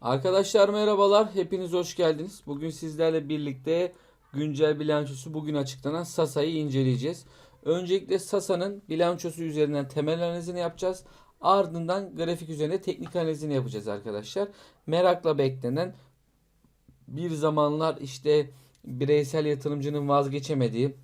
Arkadaşlar merhabalar. Hepiniz hoş geldiniz. Bugün sizlerle birlikte güncel bilançosu bugün açıklanan Sasa'yı inceleyeceğiz. Öncelikle Sasa'nın bilançosu üzerinden temel analizini yapacağız. Ardından grafik üzerine teknik analizini yapacağız arkadaşlar. Merakla beklenen bir zamanlar işte bireysel yatırımcının vazgeçemediği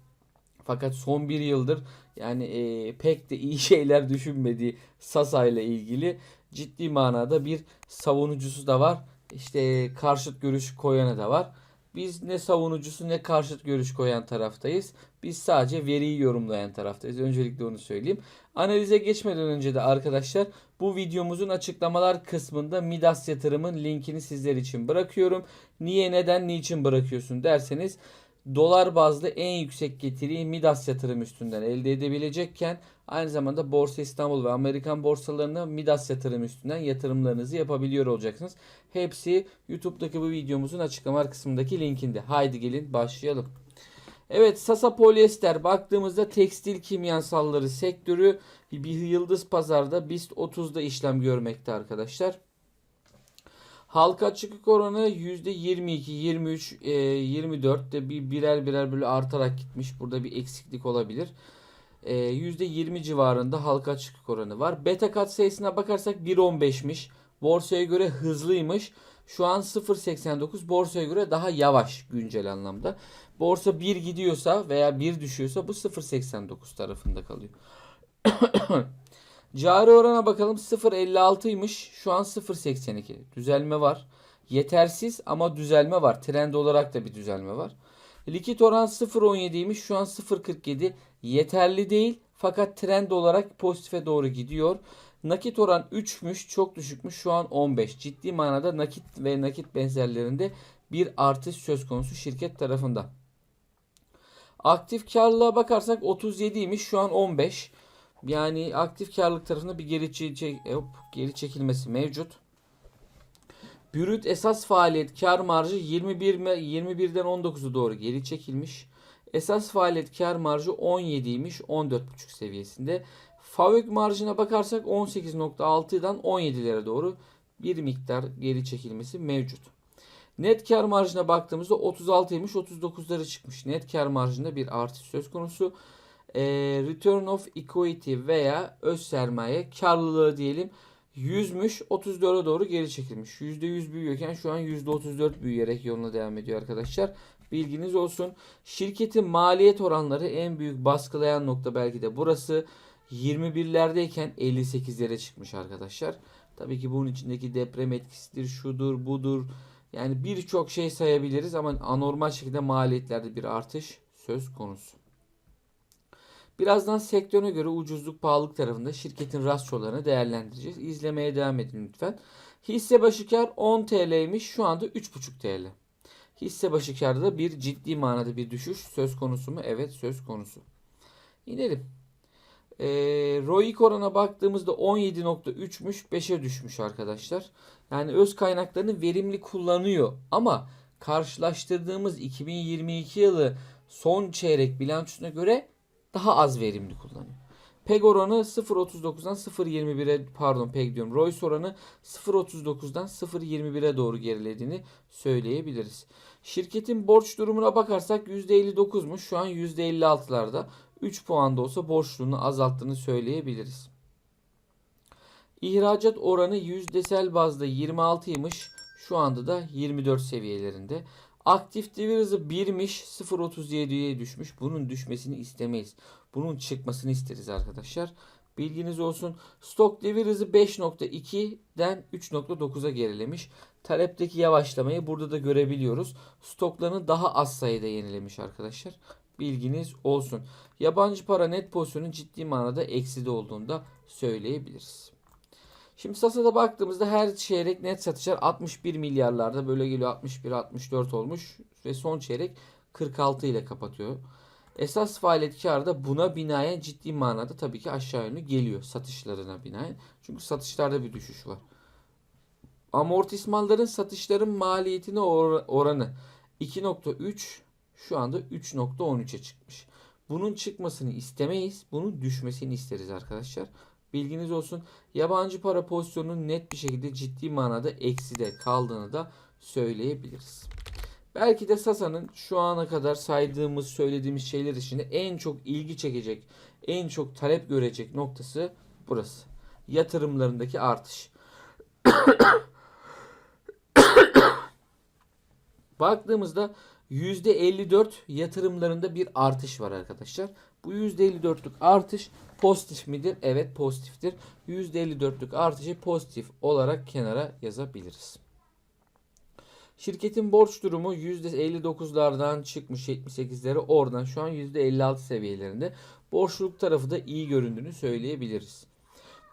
fakat son bir yıldır yani e, pek de iyi şeyler düşünmediği Sasa ile ilgili ciddi manada bir savunucusu da var. İşte karşıt görüş koyanı da var. Biz ne savunucusu ne karşıt görüş koyan taraftayız. Biz sadece veriyi yorumlayan taraftayız. Öncelikle onu söyleyeyim. Analize geçmeden önce de arkadaşlar bu videomuzun açıklamalar kısmında Midas yatırımın linkini sizler için bırakıyorum. Niye, neden, niçin bırakıyorsun derseniz dolar bazlı en yüksek getiriyi Midas yatırım üstünden elde edebilecekken aynı zamanda Borsa İstanbul ve Amerikan borsalarına Midas yatırım üstünden yatırımlarınızı yapabiliyor olacaksınız. Hepsi YouTube'daki bu videomuzun açıklamalar kısmındaki linkinde. Haydi gelin başlayalım. Evet Sasa Polyester baktığımızda tekstil kimyasalları sektörü bir yıldız pazarda BIST 30'da işlem görmekte arkadaşlar. Halka açıklık oranı %22, 23, e, 24 de bir birer birer böyle artarak gitmiş. Burada bir eksiklik olabilir. E, %20 civarında halka açıklık oranı var. Beta kat sayısına bakarsak 1.15'miş. Borsaya göre hızlıymış. Şu an 0.89 borsaya göre daha yavaş güncel anlamda. Borsa 1 gidiyorsa veya 1 düşüyorsa bu 0.89 tarafında kalıyor. Cari orana bakalım 0.56'ymış. Şu an 0.82. Düzelme var. Yetersiz ama düzelme var. Trend olarak da bir düzelme var. Likit oran 0.17'ymiş. Şu an 0.47. Yeterli değil fakat trend olarak pozitife doğru gidiyor. Nakit oran 3'müş. Çok düşükmüş. Şu an 15. Ciddi manada nakit ve nakit benzerlerinde bir artış söz konusu şirket tarafında. Aktif karlılığa bakarsak 37'ymiş. Şu an 15. Yani aktif karlılık tarafında bir geri, çek, hop, geri çekilmesi mevcut. Brüt esas faaliyet kar marjı 21 21'den 19'u doğru geri çekilmiş. Esas faaliyet kar marjı 17'ymiş 14.5 seviyesinde. FAVÖK marjına bakarsak 18.6'dan 17'lere doğru bir miktar geri çekilmesi mevcut. Net kar marjına baktığımızda 36'ymış 39'lara çıkmış. Net kar marjında bir artış söz konusu. E, return of equity veya öz sermaye karlılığı diyelim 100'müş 34'e doğru geri çekilmiş. %100 büyüyorken şu an %34 büyüyerek yoluna devam ediyor arkadaşlar. Bilginiz olsun. Şirketin maliyet oranları en büyük baskılayan nokta belki de burası. 21'lerdeyken 58'lere çıkmış arkadaşlar. Tabii ki bunun içindeki deprem etkisidir, şudur, budur. Yani birçok şey sayabiliriz ama anormal şekilde maliyetlerde bir artış söz konusu. Birazdan sektörüne göre ucuzluk pahalılık tarafında şirketin rasyolarını değerlendireceğiz. İzlemeye devam edin lütfen. Hisse başı kar 10 TL'ymiş şu anda 3,5 TL. Hisse başı karda da bir ciddi manada bir düşüş söz konusu mu? Evet söz konusu. İnelim. E, ROIC orana baktığımızda 17.3'müş 5'e düşmüş arkadaşlar. Yani öz kaynaklarını verimli kullanıyor ama karşılaştırdığımız 2022 yılı son çeyrek bilançosuna göre daha az verimli kullanıyor. PEG oranı 0.39'dan 0.21'e pardon PEG diyorum. ROIS oranı 0.39'dan 0.21'e doğru gerilediğini söyleyebiliriz. Şirketin borç durumuna bakarsak %59'muş. Şu an %56'larda. 3 puan da olsa borçluğunu azalttığını söyleyebiliriz. İhracat oranı yüzdesel bazda 26'ymış. Şu anda da 24 seviyelerinde. Aktif devir hızı 1'miş 0.37'ye düşmüş. Bunun düşmesini istemeyiz. Bunun çıkmasını isteriz arkadaşlar. Bilginiz olsun. Stok devir hızı 5.2'den 3.9'a gerilemiş. Talepteki yavaşlamayı burada da görebiliyoruz. Stoklarını daha az sayıda yenilemiş arkadaşlar. Bilginiz olsun. Yabancı para net pozisyonun ciddi manada ekside olduğunu da söyleyebiliriz. Şimdi Sasa'da baktığımızda her çeyrek net satışlar 61 milyarlarda böyle geliyor 61 64 olmuş ve son çeyrek 46 ile kapatıyor. Esas faaliyet karı da buna binaen ciddi manada tabii ki aşağı yönlü geliyor satışlarına binaen. Çünkü satışlarda bir düşüş var. Amortismanların satışların maliyetine or- oranı 2.3 şu anda 3.13'e çıkmış. Bunun çıkmasını istemeyiz. Bunun düşmesini isteriz arkadaşlar. Bilginiz olsun. Yabancı para pozisyonunun net bir şekilde ciddi manada ekside kaldığını da söyleyebiliriz. Belki de Sasa'nın şu ana kadar saydığımız, söylediğimiz şeyler içinde en çok ilgi çekecek, en çok talep görecek noktası burası. Yatırımlarındaki artış. Baktığımızda %54 yatırımlarında bir artış var arkadaşlar. Bu %54'lük artış pozitif midir? Evet pozitiftir. %54'lük artışı pozitif olarak kenara yazabiliriz. Şirketin borç durumu %59'lardan çıkmış 78'lere oradan şu an %56 seviyelerinde. Borçluluk tarafı da iyi göründüğünü söyleyebiliriz.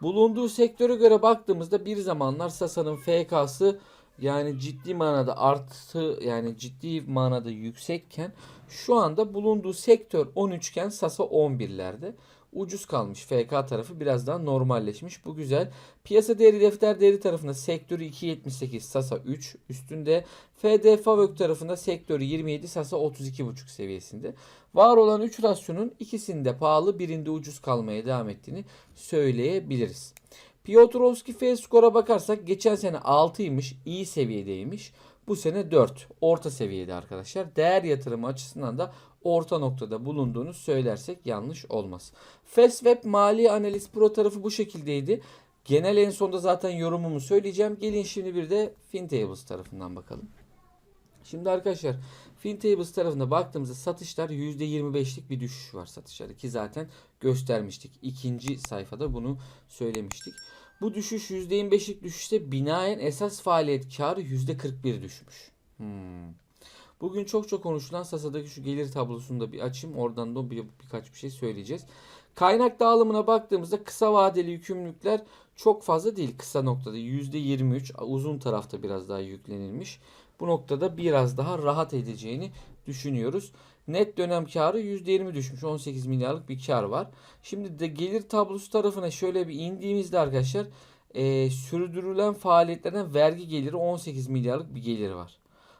Bulunduğu sektöre göre baktığımızda bir zamanlar Sasa'nın FK'sı yani ciddi manada artı yani ciddi manada yüksekken şu anda bulunduğu sektör 13 iken Sasa 11'lerde. Ucuz kalmış FK tarafı biraz daha normalleşmiş. Bu güzel. Piyasa değeri defter değeri tarafında sektörü 2.78 Sasa 3 üstünde. FD Favök tarafında sektörü 27 Sasa 32.5 seviyesinde. Var olan 3 rasyonun ikisinde pahalı birinde ucuz kalmaya devam ettiğini söyleyebiliriz. Piotrowski F skora bakarsak geçen sene 6'ymış, iyi seviyedeymiş. Bu sene 4, orta seviyede arkadaşlar. Değer yatırımı açısından da orta noktada bulunduğunu söylersek yanlış olmaz. Fastweb Mali Analiz Pro tarafı bu şekildeydi. Genel en sonda zaten yorumumu söyleyeceğim. Gelin şimdi bir de FinTables tarafından bakalım. Şimdi arkadaşlar FinTables tarafına baktığımızda satışlar %25'lik bir düşüş var satışları ki zaten göstermiştik. İkinci sayfada bunu söylemiştik. Bu düşüş %25'lik düşüşte binaen esas faaliyet karı %41 düşmüş. Hmm. Bugün çok çok konuşulan Sasa'daki şu gelir tablosunu da bir açayım. Oradan da bir, birkaç bir şey söyleyeceğiz. Kaynak dağılımına baktığımızda kısa vadeli yükümlülükler çok fazla değil. Kısa noktada %23 uzun tarafta biraz daha yüklenilmiş. Bu noktada biraz daha rahat edeceğini düşünüyoruz. Net dönem karı %20 düşmüş. 18 milyarlık bir kar var. Şimdi de gelir tablosu tarafına şöyle bir indiğimizde arkadaşlar e, sürdürülen faaliyetlerden vergi geliri 18 milyarlık bir gelir var.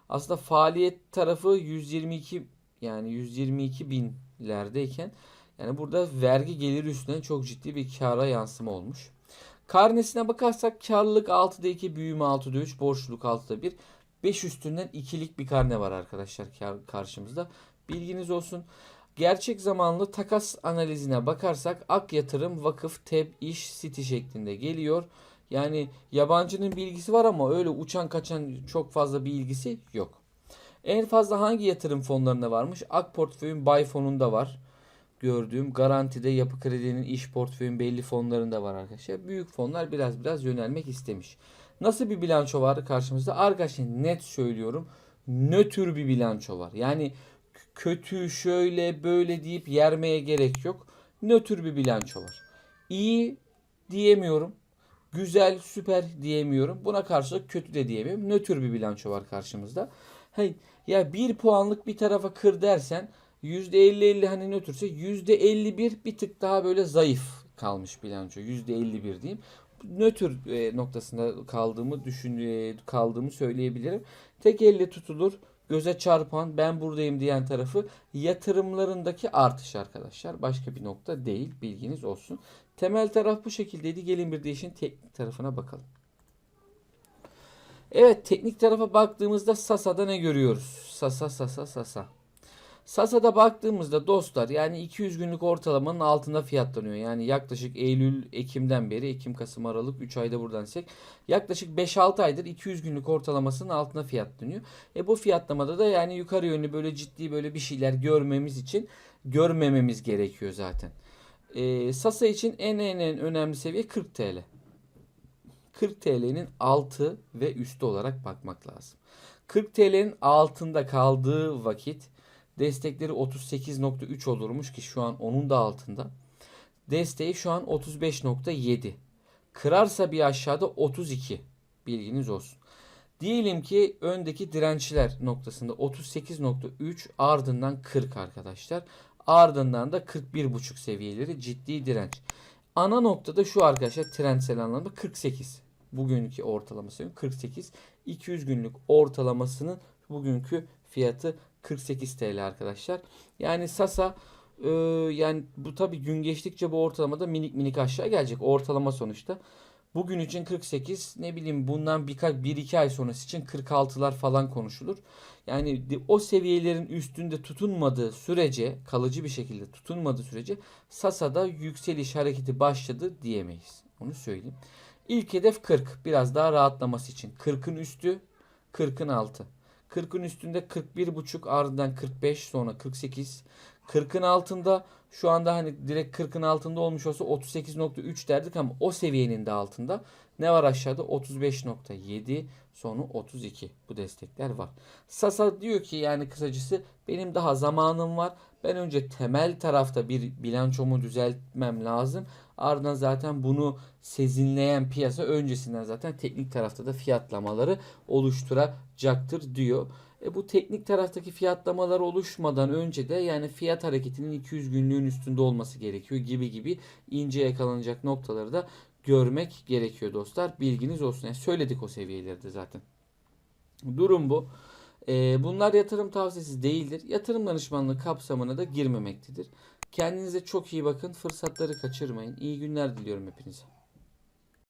Aslında faaliyet tarafı 122 yani 122 binlerdeyken yani burada vergi geliri üstünden çok ciddi bir kara yansıma olmuş. Karnesine bakarsak karlılık 6'da 2, büyüme 6'da 3, borçluluk 6'da 1. 5 üstünden ikilik bir karne var arkadaşlar karşımızda. Bilginiz olsun. Gerçek zamanlı takas analizine bakarsak Ak Yatırım, Vakıf, TEB, İş, City şeklinde geliyor. Yani yabancının bilgisi var ama öyle uçan kaçan çok fazla bir ilgisi yok. En fazla hangi yatırım fonlarında varmış? Ak Portföy'ün Bay fonunda var. Gördüğüm garantide yapı kredinin iş portföyün belli fonlarında var arkadaşlar. Büyük fonlar biraz biraz yönelmek istemiş. Nasıl bir bilanço var karşımızda? Arkadaşlar net söylüyorum. Nötr bir bilanço var. Yani kötü şöyle böyle deyip yermeye gerek yok. Nötr bir bilanço var. İyi diyemiyorum. Güzel, süper diyemiyorum. Buna karşılık kötü de diyemiyorum. Nötr bir bilanço var karşımızda. Hey, ya bir puanlık bir tarafa kır dersen %50-50 hani nötrse %51 bir tık daha böyle zayıf kalmış bilanço. %51 diyeyim nötr e, noktasında kaldığımı düşün e, kaldığımı söyleyebilirim. Tek elle tutulur göze çarpan ben buradayım diyen tarafı yatırımlarındaki artış arkadaşlar. Başka bir nokta değil bilginiz olsun. Temel taraf bu şekildeydi. Gelin bir de işin teknik tarafına bakalım. Evet teknik tarafa baktığımızda Sasa'da ne görüyoruz? Sasa Sasa Sasa. Sasa'da baktığımızda dostlar yani 200 günlük ortalamanın altında fiyatlanıyor. Yani yaklaşık Eylül, Ekim'den beri Ekim, Kasım, Aralık 3 ayda buradan sek yaklaşık 5-6 aydır 200 günlük ortalamasının altında fiyatlanıyor. E bu fiyatlamada da yani yukarı yönlü böyle ciddi böyle bir şeyler görmemiz için görmememiz gerekiyor zaten. E, Sasa için en en en önemli seviye 40 TL. 40 TL'nin altı ve üstü olarak bakmak lazım. 40 TL'nin altında kaldığı vakit Destekleri 38.3 olurmuş ki şu an onun da altında. Desteği şu an 35.7. Kırarsa bir aşağıda 32. Bilginiz olsun. Diyelim ki öndeki dirençler noktasında 38.3 ardından 40 arkadaşlar. Ardından da 41.5 seviyeleri ciddi direnç. Ana noktada şu arkadaşlar trendsel anlamda 48. Bugünkü ortalaması 48. 200 günlük ortalamasının bugünkü fiyatı 48 TL arkadaşlar. Yani Sasa Ee, yani bu tabii gün geçtikçe bu ortalamada minik minik aşağı gelecek. Ortalama sonuçta. Bugün için 48 ne bileyim bundan birkaç 1-2 ay sonrası için 46'lar falan konuşulur. Yani o seviyelerin üstünde tutunmadığı sürece kalıcı bir şekilde tutunmadığı sürece Sasa'da yükseliş hareketi başladı diyemeyiz. Onu söyleyeyim. İlk hedef 40. Biraz daha rahatlaması için. 40'ın üstü 40'ın altı. 40'ın üstünde 41,5 ardından 45 sonra 48. 40'ın altında şu anda hani direkt 40'ın altında olmuş olsa 38.3 derdik ama o seviyenin de altında. Ne var aşağıda? 35.7 sonra 32. Bu destekler var. Sasa diyor ki yani kısacası benim daha zamanım var. Ben önce temel tarafta bir bilançomu düzeltmem lazım. Ardından zaten bunu sezinleyen piyasa öncesinden zaten teknik tarafta da fiyatlamaları oluşturacaktır diyor. E bu teknik taraftaki fiyatlamalar oluşmadan önce de yani fiyat hareketinin 200 günlüğün üstünde olması gerekiyor gibi gibi ince yakalanacak noktaları da görmek gerekiyor dostlar. Bilginiz olsun. Yani söyledik o seviyeleri de zaten. Durum bu. E, bunlar yatırım tavsiyesi değildir. Yatırım danışmanlığı kapsamına da girmemektedir. Kendinize çok iyi bakın. Fırsatları kaçırmayın. İyi günler diliyorum hepinize.